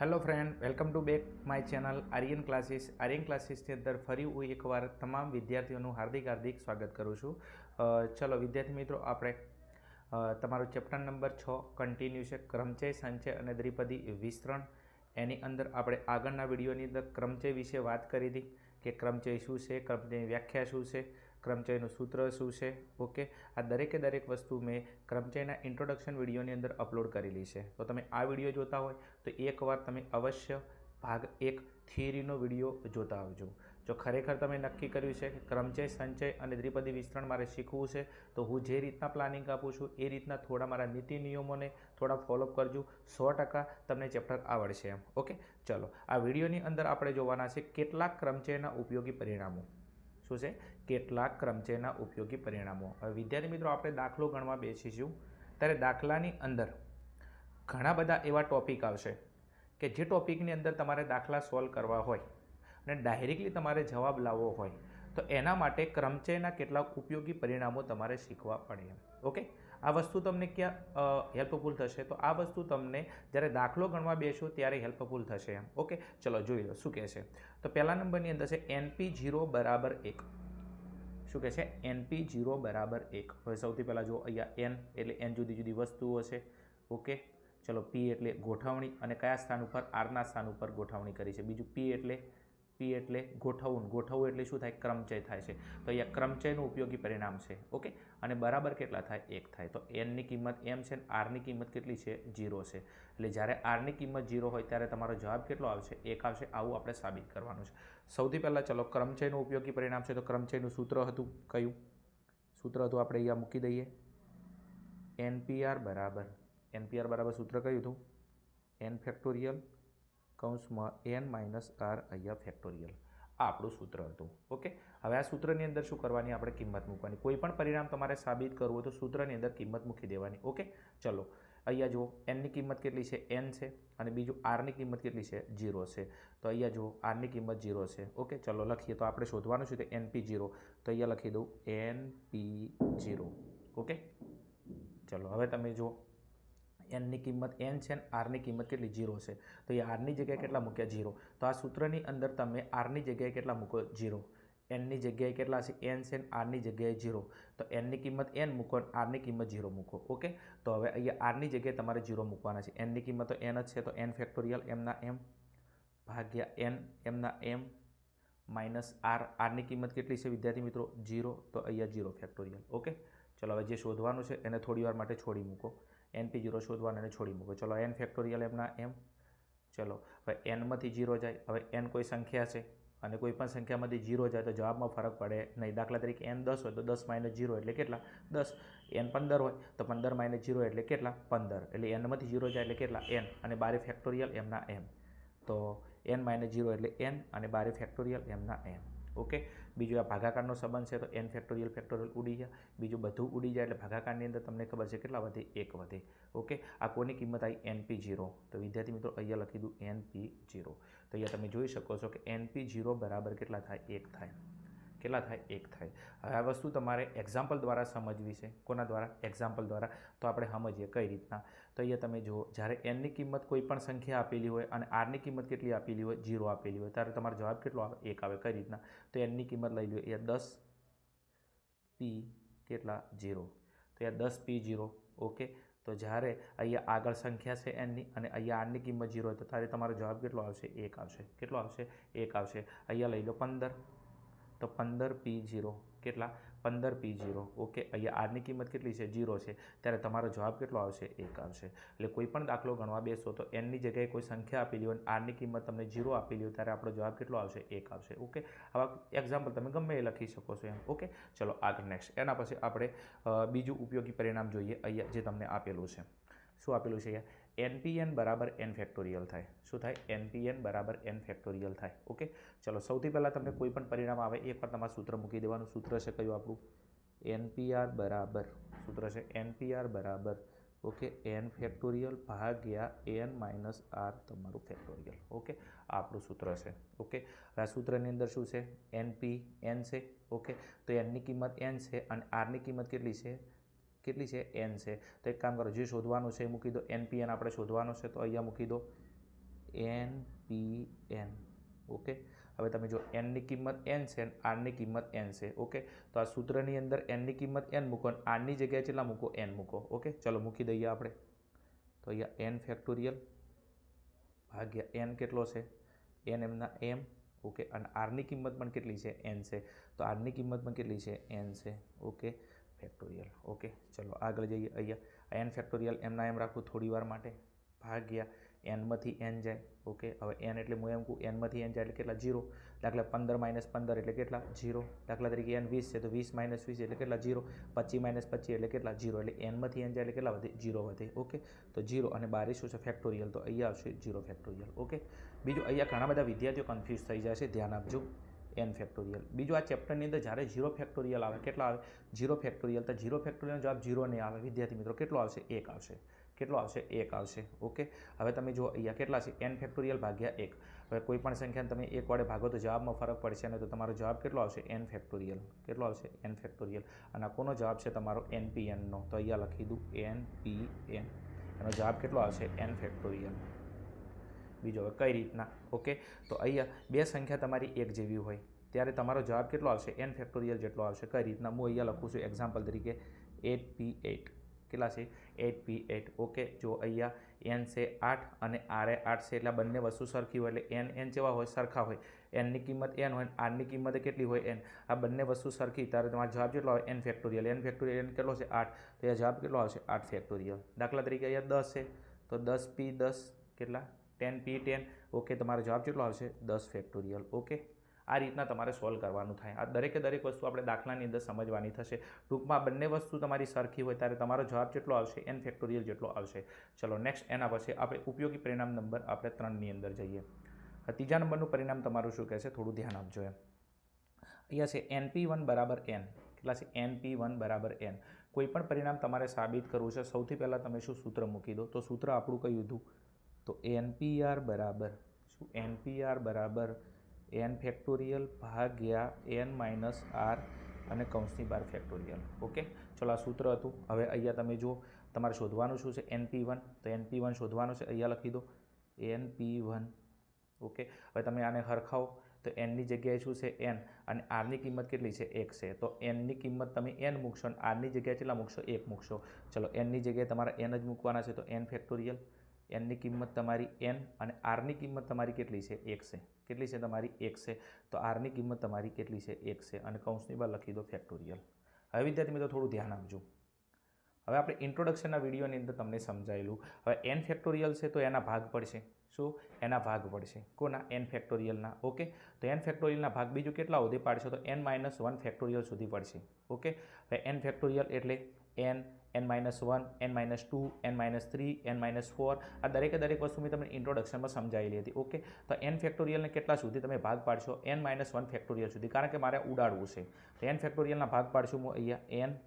Hello friend welcome to back my channel Aryan classes Aryan ક્લાસીસની અંદર ફરી હું એકવાર તમામ વિદ્યાર્થીઓનું હાર્દિક હાર્દિક સ્વાગત કરું છું. ચલો, વિદ્યાર્થી મિત્રો, આપણે તમારો ચેપ્ટર નંબર છ કન્ટિન્યુ છે, ક્રમચય, સંચય અને દ્વિપદી વિસ્તરણ. એની અંદર આપણે આગળના વિડીયોની અંદર ક્રમચય વિશે વાત કરી હતી કે ક્રમચય શું છે ક્રમચયની વ્યાખ્યા શું છે ક્રમચયનું સૂત્ર શું છે? ઓકે. આ દરેકે દરેક વસ્તુ મેં ક્રમચયના ઇન્ટ્રોડક્શન વિડીયોની અંદર અપલોડ કરેલી છે. તો તમે આ વીડિયો જોતા હોય, તો એકવાર તમે અવશ્ય ભાગ એક થિયરીનો વીડિયો જોતા આવજો. જો ખરેખર તમે નક્કી કર્યું છે કે ક્રમચય, સંચય અને દ્વિપદી વિસ્તરણ મારે શીખવું છે, તો હું જે રીતના પ્લાનિંગ આપું છું, એ રીતના થોડા મારા નીતિ નિયમોને થોડા ફોલોઅપ કરજો. સો ટકા તમને ચેપ્ટર આવડશે એમ. ઓકે? ચલો. આ વિડીયોની અંદર આપણે જોવાના છે કેટલાક ક્રમચયના ઉપયોગી પરિણામો. શું છે? કેટલાક ક્રમચયના ઉપયોગી પરિણામો. હવે વિદ્યાર્થી મિત્રો, આપણે દાખલો ગણવા બેસીશું ત્યારે દાખલાની અંદર ઘણા બધા એવા ટોપિક આવશે કે જે ટોપિકની અંદર તમારે દાખલા સોલ્વ કરવા હોય અને ડાયરેક્ટલી તમારે જવાબ લાવવો હોય, તો એના માટે ક્રમચયના કેટલાક ઉપયોગી પરિણામો તમારે શીખવા પડે. એમ ઓકે? આ વસ્તુ તમને ક્યાં હેલ્પફુલ થશે? તો આ વસ્તુ તમને જ્યારે દાખલો ગણવા બેસો ત્યારે હેલ્પફુલ થશે. એમ ઓકે? ચલો, જોઈ લો, શું કહે છે? તો પહેલા નંબરની અંદર છે એનપી જીરો બરાબર એક. શું કહે છે? એનપી જીરો બરાબર એક. હવે સૌથી પહેલાં જો અહીંયા એન એટલે એન જુદી જુદી વસ્તુઓ છે. ઓકે? ચલો પી એટલે ગોઠવણી અને કયા સ્થાન ઉપર? આરના સ્થાન ઉપર ગોઠવણી કરી છે. બીજું પી એટલે પી એટલે ગોઠવવું ગોઠવવું એટલે શું થાય? ક્રમચય થાય છે. તો અહીંયા ક્રમચયનું ઉપયોગી પરિણામ છે. ઓકે? અને બરાબર કેટલા થાય? એક થાય. તો એનની કિંમત એમ છે અને આરની કિંમત કેટલી છે? જીરો છે. એટલે જ્યારે આરની કિંમત જીરો હોય ત્યારે તમારો જવાબ કેટલો આવશે? એક આવશે. આવું આપણે સાબિત કરવાનું છે. સૌથી પહેલાં ચલો ક્રમચયનું ઉપયોગી પરિણામ છે. તો ક્રમચયનું સૂત્ર હતું કયું? સૂત્ર હતું આપણે અહીંયા મૂકી દઈએ. એનપીઆર બરાબર. એનપીઆર બરાબર સૂત્ર કયું હતું? એન ફેક્ટોરિયલ કૌંસમાં એન માઇનસ આર અહીંયા ફેક્ટોરિયલ આ આપણું સૂત્ર હતું, ઓકે? હવે આ સૂત્રની અંદર શું કરવાની? આપણે કિંમત મૂકવાની. કોઈ પણ પરિણામ તમારે સાબિત કરવું હોય તો સૂત્રની અંદર કિંમત મૂકી દેવાની, ઓકે? ચલો, અહીંયા જુઓ એનની કિંમત કેટલી છે? એન છે. અને બીજું આરની કિંમત કેટલી છે? જીરો છે. તો અહીંયા જુઓ આરની કિંમત જીરો છે, ઓકે? ચલો, લખીએ તો આપણે શોધવાનું છે તો એનપી જીરો તો અહીંયા લખી દઉં એન પી જીરો ઓકે? ચલો, હવે તમે જુઓ એનની કિંમત એન છે અને આરની કિંમત કેટલી? જીરો છે. તો એ આરની જગ્યાએ કેટલા મૂક્યા? જીરો તો આ સૂત્રની અંદર તમે આરની જગ્યાએ કેટલા મૂકો? જીરો એનની જગ્યાએ કેટલા છે? એન છે આરની જગ્યાએ જીરો તો એનની કિંમત એન મૂકો અને આરની કિંમત જીરો મૂકો. ઓકે તો હવે અહીંયા આરની જગ્યાએ તમારે જીરો મૂકવાના છે. એનની કિંમત તો એન જ છે. તો એન ફેક્ટોરિયલ એમના એમ ભાગ્યા એન એમના એમ માઇનસ આર આરની કિંમત કેટલી છે વિદ્યાર્થી મિત્રો? જીરો તો અહીંયા જીરો ફેક્ટોરિયલ ઓકે ચલો હવે જે શોધવાનું છે એને થોડી વાર માટે છોડી મૂકો. એનપી જીરો શોધવાના અને છોડી મૂકો. ચલો એન ફેક્ટોરિયલ એમના એમ. ચલો, હવે એનમાંથી જીરો જાય. હવે એન કોઈ સંખ્યા છે? અને કોઈ પણ સંખ્યામાંથી જીરો જાય તો જવાબમાં ફરક પડે નહીં. દાખલા તરીકે એન દસ હોય તો દસ માઇનસ જીરો એટલે કેટલા? દસ. એન પંદર હોય તો પંદર માઇનસ જીરો એટલે કેટલા? પંદર. એટલે એનમાંથી જીરો જાય એટલે કેટલા? એન અને બારે ફેક્ટોરિયલ એમના એમ. તો એન માઇનસ જીરો એટલે એન અને બારે ફેક્ટોરિયલ એમના એમ. ઓકે બીજું આ ભાગાકારનો સંબંધ છે તો એન ફેક્ટોરિયલ ફેક્ટોરિયલ ઉડી જાય બીજું બધું ઉડી જાય એટલે ભાગાકારની અંદર તમને ખબર છે કેટલા વધે? એક વધે. ઓકે? આ કોની કિંમત આવી? એનપી જીરો તો વિદ્યાર્થી મિત્રો, અહીંયા લખી દઉં એનપી જીરો તો અહીંયા તમે જોઈ શકો છો કે એનપી જીરો બરાબર કેટલા થાય? એક થાય. કેટલા થાય? એક થાય. હવે આ વસ્તુ તમારે એક્ઝામ્પલ દ્વારા સમજવી છે. કોના દ્વારા? એક્ઝામ્પલ દ્વારા. તો આપણે સમજીએ કઈ રીતના. તો અહીંયા તમે જુઓ, જ્યારે એનની કિંમત કોઈ પણ સંખ્યા આપેલી હોય અને આરની કિંમત કેટલી આપેલી હોય? જીરો આપેલી હોય. ત્યારે તમારો જવાબ કેટલો આવે? એક આવે. કઈ રીતના? તો એનની કિંમત લઈ લો એ દસ પી કેટલા? જીરો તો અહીંયા દસ પી જીરો ઓકે? તો જ્યારે અહીંયા આગળ સંખ્યા છે એનની અને અહીંયા આરની કિંમત જીરો હોય, તો ત્યારે તમારો જવાબ કેટલો આવશે? એક આવશે. કેટલો આવશે? એક આવશે. અહીંયા લઈ લો પંદર. તો પંદર પી જીરો. કેટલા? પંદર પી જીરો. ઓકે, અહીંયા આરની કિંમત કેટલી છે? જીરો છે. ત્યારે તમારો જવાબ કેટલો આવશે? એક આવશે. એટલે કોઈ પણ દાખલો ગણવા બેસો તો એનની જગ્યાએ કોઈ સંખ્યા આપેલી હોય આરની કિંમત તમને જીરો આપેલી હોય ત્યારે આપણો જવાબ કેટલો આવશે? એક આવશે. ઓકે, આવા એક્ઝામ્પલ તમે ગમે એ લખી શકો છો એમ. ઓકે, ચલો આગળ નેક્સ્ટ એના પછી આપણે બીજું ઉપયોગી પરિણામ જોઈએ અહીંયા જે તમને આપેલું છે. શું આપેલું છે અહીંયા? એનપીએન બરાબર એન ફેક્ટોરિયલ થાય. શું થાય? એનપીએન બરાબર એન ફેક્ટોરિયલ થાય. ઓકે? ચલો, સૌથી પહેલાં તમને કોઈ પણ પરિણામ આવે એકવાર તમારે સૂત્ર મૂકી દેવાનું. સૂત્ર છે કયું આપણું? એનપીઆર બરાબર. સૂત્ર છે એનપીઆર બરાબર. ઓકે? એન ફેક્ટોરિયલ ભાગ્યા એન માઇનસ આર તમારું ફેક્ટોરિયલ. ઓકે? આપણું સૂત્ર છે. ઓકે? આ સૂત્રની અંદર શું છે? એનપી એન છે. ઓકે? તો એનની કિંમત એન છે અને આરની કિંમત કેટલી છે? કેટલી છે? એન છે. તો એક કામ કરો, જે શોધવાનું છે એ મૂકી દો. એનપીએન આપણે શોધવાનું છે તો અહીંયા મૂકી દો. N p n okay? હવે તમે જો એનની કિંમત એન છે અને આરની કિંમત એન છે. ઓકે? તો આ સૂત્રની અંદર એનની કિંમત એન મૂકો અને આરની જગ્યાએ કેટલા મૂકો એન મૂકો. ઓકે? ચલો, મૂકી દઈએ આપણે. તો અહીંયા એન ફેક્ટોરિયલ ભાગ્યા એન કેટલો છે? એન એમના એમ ઓકે? અને આરની કિંમત પણ કેટલી છે? એન છે. તો આરની કિંમત પણ કેટલી છે? એન છે. ઓકે? ફેક્ટોરિયલ ઓકે ચલો આગળ જઈએ અહીંયા. એન ફેક્ટોરિયલ એમના એમ રાખું થોડી વાર માટે. ભાગ્યા એનમાંથી એન જાય. ઓકે હવે એન એટલે હું એમ કહું એનમાંથી એન જાય એટલે કેટલા? જીરો દાખલા પંદર માઇનસ પંદર એટલે કેટલા? જીરો દાખલા તરીકે એન વીસ છે તો વીસ માઇનસ વીસ એટલે કેટલા? જીરો પચીસ માઇનસ પચીસ એટલે કેટલા? જીરો એટલે એનમાંથી એન જાય એટલે કેટલા વધે? જીરો વધે. ઓકે તો જીરો અને બારે શું છે? ફેક્ટોરિયલ તો અહીંયા આવશે જીરો ફેક્ટોરિયલ ઓકે બીજું અહીંયા ઘણા બધા વિદ્યાર્થીઓ કન્ફ્યુઝ થઈ જાય છે ધ્યાન આપજો. એન ફેક્ટોરિયલ બીજું આ ચેપ્ટરની અંદર જ્યારે ઝીરો ફેક્ટોરિયલ આવે, કેટલા આવે? ઝીરો ફેક્ટોરિયલ તો ઝીરો ફેક્ટોરિયલનો જવાબ જીરો નહીં આવે. વિદ્યાર્થી મિત્રો, કેટલો આવશે? એક આવશે. કેટલો આવશે? એક આવશે. ઓકે? હવે તમે જો અહીંયા કેટલા છે? એન ફેક્ટોરિયલ ભાગ્યા એક. હવે કોઈ પણ સંખ્યાને તમે એક વડે ભાગો તો જવાબમાં ફરક પડશે અને તો તમારો જવાબ કેટલો આવશે? એન ફેક્ટોરિયલ કેટલો આવશે? એન ફેક્ટોરિયલ અને કોનો જવાબ છે તમારો? એનપીએનનો તો અહીંયા લખી દઉં એન પી એનો જવાબ કેટલો આવશે? એન ફેક્ટોરિયલ બીજો હવે કઈ રીતના, ઓકે? તો અહીંયા બે સંખ્યા તમારી એક જેવી હોય. ત્યારે તમારો જવાબ કેટલો આવશે? એન ફેક્ટોરિયલ જેટલો આવશે. કઈ રીતના? હું અહીંયા લખું છું એક્ઝામ્પલ તરીકે એટ પી એટ કેટલા છે? Eight p eight okay? જો અહીંયા એન છે આઠ અને આરે આઠ છે, એટલે બંને વસ્તુ સરખી હોય, એટલે એન એન જેવા હોય, સરખા હોય. એનની કિંમત એન હોય આરની કિંમત કેટલી હોય? એન આ બંને વસ્તુ સરખી. ત્યારે તમારો જવાબ કેટલો આવે? N factorial n factorial n કેટલો છે? આઠ. તો એ જવાબ કેટલો આવશે? આઠ ફેક્ટોરિયલ દાખલા તરીકે અહીંયા દસ છે. તો દસ પી દસ કેટલા? ટેન પી ટેન, ઓકે, તમારો જવાબ કેટલો આવશે? દસ ફેક્ટોરિયલ ઓકે? આ રીતના તમારે સોલ્વ કરવાનું થાય. આ દરેકે દરેક વસ્તુ આપણે દાખલાની અંદર સમજવાની થશે. ટૂંકમાં બંને વસ્તુ તમારી સરખી હોય ત્યારે તમારો જવાબ જેટલો આવશે? એન ફેક્ટોરિયલ જેટલો આવશે. ચલો નેક્સ્ટ એના પછી આપણે ઉપયોગી પરિણામ નંબર આપણે ત્રણની અંદર જઈએ. ત્રીજા નંબરનું પરિણામ તમારું શું કહેશે? થોડું ધ્યાન આપજો એમ. અહીંયા છે એન પી વન બરાબર એન કેટલા છે? એન પી વન બરાબર એન કોઈ પણ પરિણામ તમારે સાબિત કરવું છે, સૌથી પહેલાં તમે શું સૂત્ર મૂકી દો? તો સૂત્ર આપણું કયું હતું? તો એનપીઆર બરાબર. શું એનપીઆર બરાબર? એન ફેક્ટોરિયલ ભાગ્યા એન માઇનસ આર અને કૌંસની બાર ફેક્ટોરિયલ. ઓકે? ચલો આ સૂત્ર હતું. હવે અહીંયા તમે જુઓ, તમારે શોધવાનું શું છે? NP one. તો એનપી વન શોધવાનું છે? અહીંયા લખી દો. NP one. ઓકે? હવે તમે આને હરખાવો. તો એનની જગ્યાએ શું છે? એન અને આરની કિંમત કેટલી છે? એક છે. તો એનની કિંમત તમે એન મૂકશો અને આરની જગ્યાએ કેટલા મૂકશો? એક મૂકશો. ચલો એનની જગ્યાએ તમારે એન જ મૂકવાના છે. તો એન ફેક્ટોરિયલ. એનની કિંમત તમારી એન અને આરની કિંમત તમારી કેટલી છે? એક છે. કેટલી છે તમારી? એક છે. તો આરની કિંમત તમારી કેટલી છે? એક છે. અને કૌંસની બહાર લખી દો ફેક્ટોરિયલ હવે વિદ્યાર્થી મિત્રો, થોડું ધ્યાન આપજો. હવે આપણે ઇન્ટ્રોડક્શનના વિડીયોની અંદર તમને સમજાયેલું. હવે એન ફેક્ટોરિયલ છે તો એના ભાગ પડશે. શું? એના ભાગ પડશે. કોના? એન ફેક્ટોરિયલના ઓકે? તો એન ફેક્ટોરિયલના ભાગ બીજું કેટલા સુધી પાડશો? તો એન માઇનસ વન ફેક્ટોરિયલ સુધી પડશે. ઓકે? હવે એન ફેક્ટોરિયલ એટલે N N minus one N minus two N minus three N minus four આ દરેકે દરેક વસ્તુ મેં તમને ઇન્ટ્રોડક્શનમાં સમજાવેલી હતી ઓકે તો એન ફેક્ટોરિયલને કેટલા સુધી તમે ભાગ પાડશો? એન માઇનસ વન ફેક્ટોરિયલ સુધી, કારણ કે મારે ઉડાડવું છે. તો એન ફેક્ટોરિયલના ભાગ પાડશું હું અહીંયા એન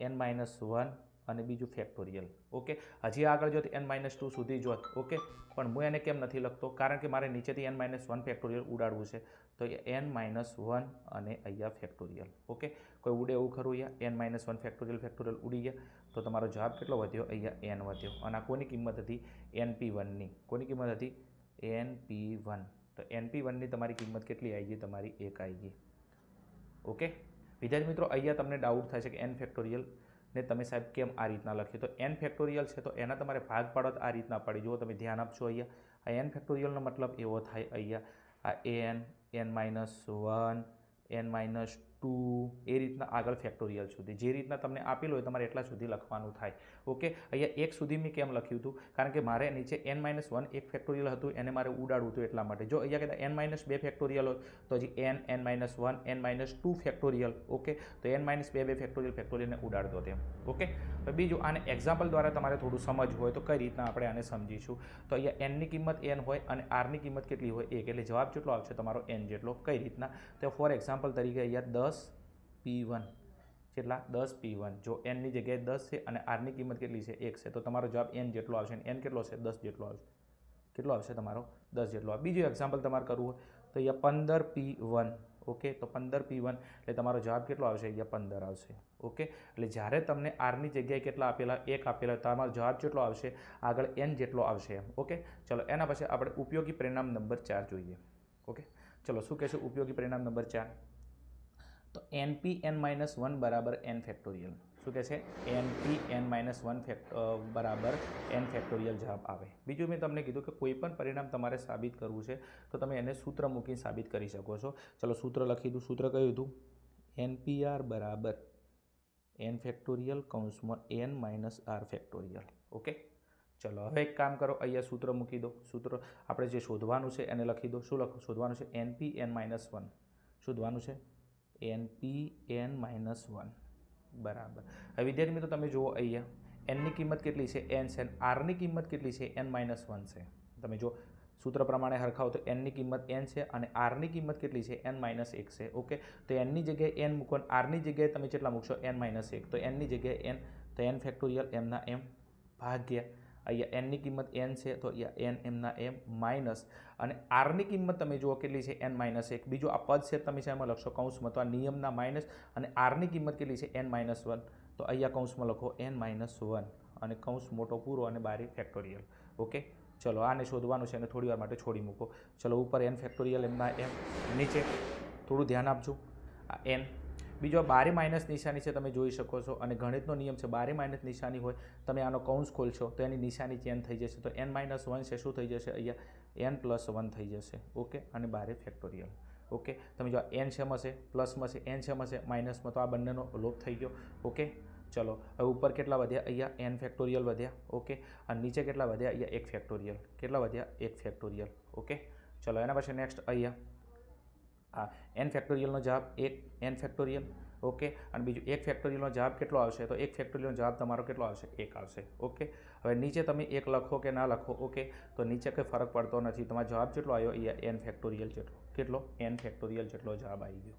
એન માઇનસ વન અને બીજું ફેક્ટોરિયલ ઓકે હજી આગળ જોત એન માઇનસ ટુ સુધી જોત ઓકે પણ હું એને કેમ નથી લખતો? કારણ કે મારે નીચેથી એન માઇનસ વન ફેક્ટોરિયલ ઉડાડવું છે. તો એન માઇનસ વન અને અહીંયા ફેક્ટોરિયલ ઓકે કોઈ ઉડે એવું ખરું અહીંયા? N minus one factorial factorial ઉડી ગયા. તો તમારો જવાબ કેટલો વધ્યો? અહીંયા એન વધ્યો. અને આ કોની કિંમત હતી? એન પી વનની કોની કિંમત હતી? એન પી વન તો એન પી વનની તમારી કિંમત કેટલી આવી ગઈ? તમારી એક આવી ગઈ. ઓકે વિદ્યાર્થી મિત્રો, અહીંયા તમને ડાઉટ થાય છે કે એન ફેક્ટોરિયલ ને તમે સાહેબ કેમ આ રીતના લખ્યું? તો એન ફેક્ટોરિયલ છે, તો એના તમારે ભાગ પાડો તો આ રીતના પાડી. જુઓ તમે ધ્યાન આપશો અહીંયા. આ એન ફેક્ટોરિયલનો મતલબ એવો થાય અહીંયા. આ N N minus one N minus two એ રીતના આગળ ફેક્ટોરિયલ સુધી. જે રીતના તમને આપેલું હોય તમારે એટલા સુધી લખવાનું થાય. ઓકે? અહીંયા એક સુધી મેં કેમ લખ્યું હતું? કારણ કે મારે નીચે એન માઇનસ વન એક ફેક્ટોરિયલ હતું, એને મારે ઉડાડવું હતું એટલા માટે. જો અહીંયા કહેતા એન માઇનસ બે ફેક્ટોરિયલ હોય, તો હજી N N minus one N minus two factorial okay? તો એન માઇનસ બે બે ફેક્ટોરિયલ ફેક્ટોરિયલને ઉડાડતો તેમ. ઓકે? બીજું, આને એક્ઝામ્પલ દ્વારા તમારે થોડું સમજ હોય, તો કઈ રીતના આપણે આને સમજીશું? તો અહીંયા એનની કિંમત એન હોય અને આરની કિંમત કેટલી હોય? એક. એટલે જવાબ જેટલો આવશે, તમારો એન જેટલો. કઈ રીતના? તો ફોર એક્ઝામ્પલ તરીકે અહીંયા દસ પી વન. કેટલા? દસ પી વન. જો એનની જગ્યાએ દસ છે અને આરની કિંમત કેટલી છે? એક છે. તો તમારો જવાબ એન જેટલો આવશે એન કેટલો છે? દસ જેટલો આવશે. કેટલો આવશે તમારો? દસ જેટલો. બીજું એક્ઝામ્પલ તમારે કરવું હોય. તો અહીંયા પંદર પી વન. ઓકે? તો પંદર પી વન. એટલે તમારો જવાબ કેટલો આવશે? અહીંયા પંદર આવશે. ઓકે? એટલે જ્યારે તમને આરની જગ્યાએ કેટલા આપેલા? એક આપેલા. તમારો જવાબ જેટલો આવશે? આગળ એન જેટલો આવશે એમ. ઓકે? ચલો, એના પછી આપણે ઉપયોગી પરિણામ નંબર ચાર જોઈએ. ઓકે? ચલો, શું કહેશે? ઉપયોગી પરિણામ નંબર ચાર. તો N P N minus one બરાબર એન ફેક્ટોરિયલ શું કહે છે? N P N minus one fact બરાબર એન ફેક્ટોરિયલ જવાબ આવે. બીજું મેં તમને કીધું કે કોઈ પણ પરિણામ તમારે સાબિત કરવું છે, તો તમે એને સૂત્ર મૂકીને સાબિત કરી શકો છો. ચલો સૂત્ર લખી દઉં. સૂત્ર કયું હતું? એન પી આર બરાબર એન ફેક્ટોરિયલ કૌંસમાં N minus R factorial okay ચલો, હવે એક કામ કરો. અહીંયા સૂત્ર મૂકી દો. સૂત્ર આપણે જે શોધવાનું છે એને લખી દો. શું લખો શોધવાનું છે N P N minus one શોધવાનું છે N P N minus one. બરાબર. હવે વિદ્યાર્થી મિત્રો, તમે જુઓ અહીંયા. એનની કિંમત કેટલી છે? એન છે. આરની કિંમત કેટલી છે? એન માઇનસ વન છે. તમે જો સૂત્ર પ્રમાણે હરખાવો તો એનની કિંમત એન છે અને આરની કિંમત કેટલી છે? એન માઇનસ એક છે. ઓકે? તો એનની જગ્યાએ એન મૂકો આરની જગ્યાએ તમે કેટલા મૂકશો? એન માઇનસ એક. તો એનની જગ્યાએ એન તો એન ફેક્ટોરિયલ એમના એમ ભાગ્યા. અહીંયા એનની કિંમત એન છે, તો અહીંયા એન એમના એમ માઇનસ અને આરની કિંમત તમે જુઓ કેટલી છે એન માઇનસ એક. બીજું આ પદ છે, તમે શેમાં લખશો કૌંસમાં, તો આ નિયમના માઇનસ અને આરની કિંમત કેટલી છે એન માઇનસ વન તો અહીંયા કૌંસમાં લખો એન માઇનસ વન અને કૌંસ મોટો, પૂરો અને બારી ફેક્ટોરિયલ ઓકે? ચલો, આને શોધવાનું છે અને થોડી વાર માટે છોડી મૂકો. ચલો, ઉપર એન ફેક્ટોરિયલ એમના એમ નીચે થોડું ધ્યાન આપજો. આ એન બીજો બારે માઇનસ નિશાની છે તમે જોઈ શકો છો અને ગણિતનો નિયમ છે બારે માઇનસ નિશાની હોય તમે આનો કૌંસ ખોલશો તો એની નિશાની ચેન્જ થઈ જશે તો એન માઇનસ વન છે શું થઈ જશે અહીંયા એન પ્લસ વન થઈ જશે ઓકે અને બારે ફેક્ટોરિયલ ઓકે તમે જો એન શેમાં હશે પ્લસમાં છે એન શેમાં હશે માઇનસમાં તો આ બંનેનો લોપ થઈ ગયો ઓકે ચલો હવે ઉપર કેટલા વધ્યા અહીંયા એન ફેક્ટોરિયલ વધ્યા ઓકે અને નીચે કેટલા વધ્યા અહીંયા એક ફેક્ટોરિયલ કેટલા વધ્યા એક ફેક્ટોરિયલ ઓકે ચલો એના પછી નેક્સ્ટ અહીંયા આ એન ફેક્ટોરિયલનો જવાબ એક એન ફેક્ટોરિયલ ઓકે અને બીજું એક ફેક્ટોરિયલનો જવાબ કેટલો આવશે? તો એક ફેક્ટોરિયલનો જવાબ તમારો કેટલો આવશે? એક આવશે ઓકે હવે નીચે તમે એક લખો કે ના લખો ઓકે તો નીચે કંઈ ફરક પડતો નથી. તમારો જવાબ જેટલો આવ્યો, એ એન ફેક્ટોરિયલ જેટલો, કેટલો? એન ફેક્ટોરિયલ જેટલો જવાબ આવી ગયો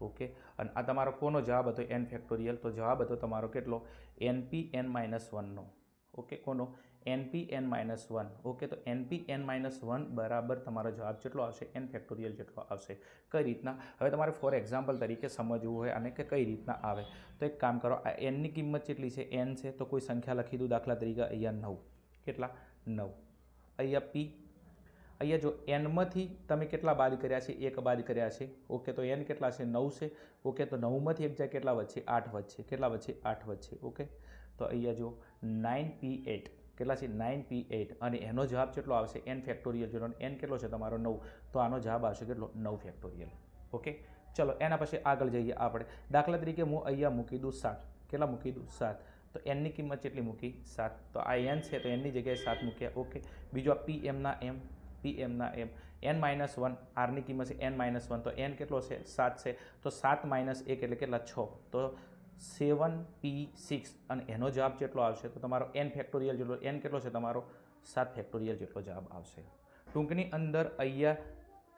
ઓકે અને આ તમારો કોનો જવાબ હતો? એન ફેક્ટોરિયલ તો જવાબ હતો તમારો કેટલો? એનપી એન માઇનસ વનનો ઓકે કોનો? NP N minus one okay તો એનપી એન માઇનસ વન બરાબર તમારો જવાબ જેટલો આવશે એન ફેક્ટોરિયલ જેટલો આવશે. કઈ રીતના? હવે તમારે ફોર એક્ઝામ્પલ તરીકે સમજવું હોય અને કે કઈ રીતના આવે. તો એક કામ કરો, આ એનની કિંમત કેટલી છે એન છે, તો કોઈ સંખ્યા લખી દઉં દાખલા તરીકે અહીંયા નવ. કેટલા? નવ. અહીંયા પી અહીંયા જો એનમાંથી તમે કેટલા બાદ કર્યા છે? એક બાદ કર્યા છે. ઓકે તો એન કેટલા છે? નવ છે. ઓકે તો નવમાંથી એક જાય કેટલા વચ્ચે આઠ વચ્ચે કેટલા વચ્ચે આઠ વચ્ચે ઓકે તો અહીંયા જો નાઇન પી એટ કેટલા છે? નાઇન પી એટ અને એનો જવાબ કેટલો આવશે? એન ફેક્ટોરિયલ જેનો એન કેટલો છે તમારો? નવ. તો આનો જવાબ આવશે કેટલો? નવ ફેક્ટોરિયલ ઓકે? ચલો, એના પછી આગળ જઈએ આપણે. દાખલા તરીકે હું અહીંયા મૂકી દઉં સાત. કેટલા મૂકી દઉં? સાત. તો એનની કિંમત કેટલી મૂકી? સાત. તો આ એન છે, તો એનની જગ્યાએ સાત મૂક્યા. ઓકે? બીજો આ પી એમના એમ પી એમના એમ એન માઇનસ વન આરની કિંમત છે એન માઇનસ વન તો એન કેટલો છે? સાત છે. તો સાત માઇનસ એક એટલે કેટલા? છ. તો સેવન પી સિક્સ અને એનો જવાબ જેટલો આવશે તો તમારો એન ફેક્ટોરિયલ જેટલો એન કેટલો છે? તમારો સાત ફેક્ટોરિયલ જેટલો જવાબ આવશે. ટૂંકની અંદર અહીંયા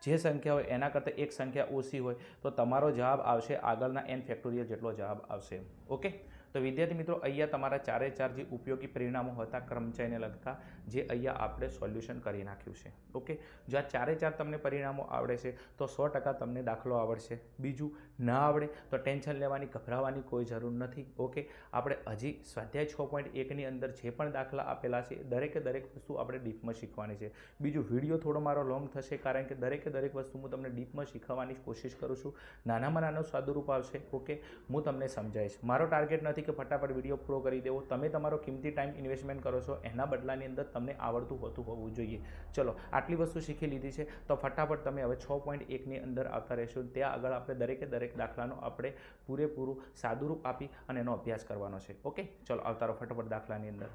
જે સંખ્યા હોય એના કરતાં એક સંખ્યા ઓછી હોય તો તમારો જવાબ આવશે આગળના એન ફેક્ટોરિયલ જેટલો જવાબ આવશે. ઓકે? તો વિદ્યાર્થી મિત્રો, અહીંયા તમારા ચારે ચાર જે ઉપયોગી પરિણામો હતા, કર્મચારીને લગતા, જે અહીંયા આપણે સોલ્યુશન કરી નાખ્યું છે. ઓકે જો આ ચારે ચાર તમને પરિણામો આવડે છે, તો સો તમને દાખલો આવડશે. બીજું, ના આવડે, તો ટેન્શન લેવાની, ગભરાવાની કોઈ જરૂર નથી. ઓકે આપણે હજી સ્વાધ્યાય છ પોઈન્ટ એકની અંદર જે પણ દાખલા આપેલા છે, દરેકે દરેક વસ્તુ આપણે ડીપમાં શીખવાની છે. બીજું, વીડિયો થોડો મારો લોંગ થશે, કારણ કે દરેકે દરેક વસ્તુ હું તમને ડીપમાં શીખવવાની કોશિશ કરું છું. નાનામાં નાનો સ્વાદુરૂપ આવશે. ઓકે હું તમને સમજાવીશ. મારો ટાર્ગેટ નથી. કે ફટાફટ વીડિયો પૂરો કરી દેવો. તમે તમારો કિંમતી ટાઈમ ઇન્વેસ્ટમેન્ટ કરો છો, એના બદલાની અંદર તમને આવડતું હોતું હોવું જોઈએ. ચલો, આટલી વસ્તુ શીખી લીધી છે, તો ફટાફટ તમે હવે છ પોઈન્ટ એકની અંદર આવતા રહેશો. ત્યાં આગળ આપણે દરેકે દરેક દાખલાનો આપણે પૂરેપૂરું સાદુરૂપ આપી અને એનો અભ્યાસ કરવાનો છે. ઓકે ચલો, આવતા રહો ફટાફટ દાખલાની અંદર.